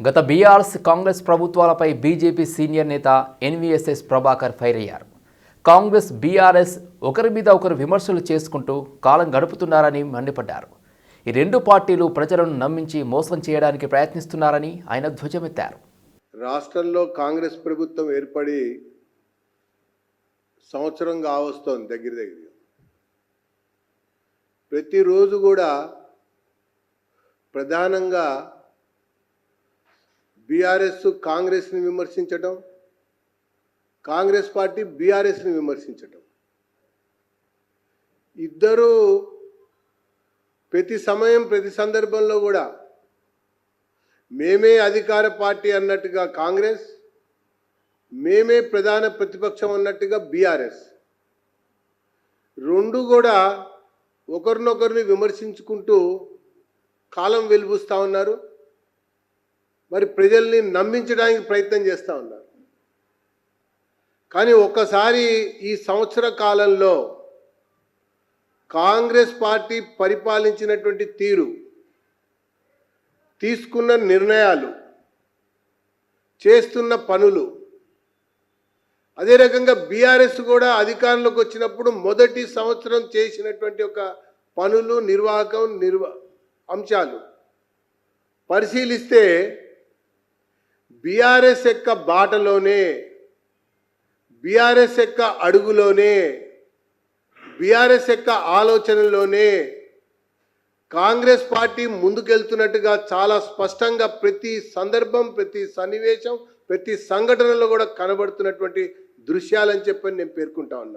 గత బీఆర్ఎస్ కాంగ్రెస్ ప్రభుత్వాలపై BJP senior నేత ఎన్వీఎస్ఎస్ ప్రభాకర్ ఫైర్ అయ్యారు. కాంగ్రెస్ బీఆర్ఎస్ ఒకరి మీద ఒకరు విమర్శలు చేసుకుంటూ కాలం గడుపుతున్నారని మండిపడ్డారు. ఈ రెండు పార్టీలు ప్రజలను నమ్మించి మోసం చేయడానికి ప్రయత్నిస్తున్నారని ఆయన ధ్వజమెత్తారు. రాష్ట్రంలో కాంగ్రెస్ ప్రభుత్వం ఏర్పడి సంవత్సరం కావస్తోంది దగ్గర దగ్గర ప్రతిరోజు కూడా ప్రధానంగా బీఆర్ఎస్ కాంగ్రెస్ని విమర్శించటం కాంగ్రెస్ పార్టీ బీఆర్ఎస్ని విమర్శించటం. ఇద్దరూ ప్రతి సమయం ప్రతి సందర్భంలో కూడా మేమే అధికార పార్టీ అన్నట్టుగా కాంగ్రెస్ మేమే ప్రధాన ప్రతిపక్షం అన్నట్టుగా బీఆర్ఎస్. రెండు కూడా ఒకరినొకరిని విమర్శించుకుంటూ కాలం వెలుబుస్తూ ఉన్నారు. మరి ప్రజల్ని నమ్మించడానికి ప్రయత్నం చేస్తూ ఉన్నారు. కానీ ఒక్కసారి ఈ సంవత్సర కాలంలో కాంగ్రెస్ పార్టీ పరిపాలించినటువంటి తీరు తీసుకున్న నిర్ణయాలు చేస్తున్న పనులు అదే రకంగా బీఆర్ఎస్ కూడా అధికారంలోకి వచ్చినప్పుడు మొదటి సంవత్సరం చేసినటువంటి ఒక పనులు నిర్వాహకం నిర్వ అంశాలు పరిశీలిస్తే బీఆర్ఎస్ యొక్క బాటలోనే బీఆర్ఎస్ యొక్క అడుగులోనే బీఆర్ఎస్ యొక్క ఆలోచనలోనే కాంగ్రెస్ పార్టీ ముందుకెళ్తున్నట్టుగా చాలా స్పష్టంగా ప్రతి సందర్భం ప్రతి సన్నివేశం ప్రతి సంఘటనలో కూడా కనబడుతున్నటువంటి దృశ్యాలని చెప్పని నేను పేర్కొంటా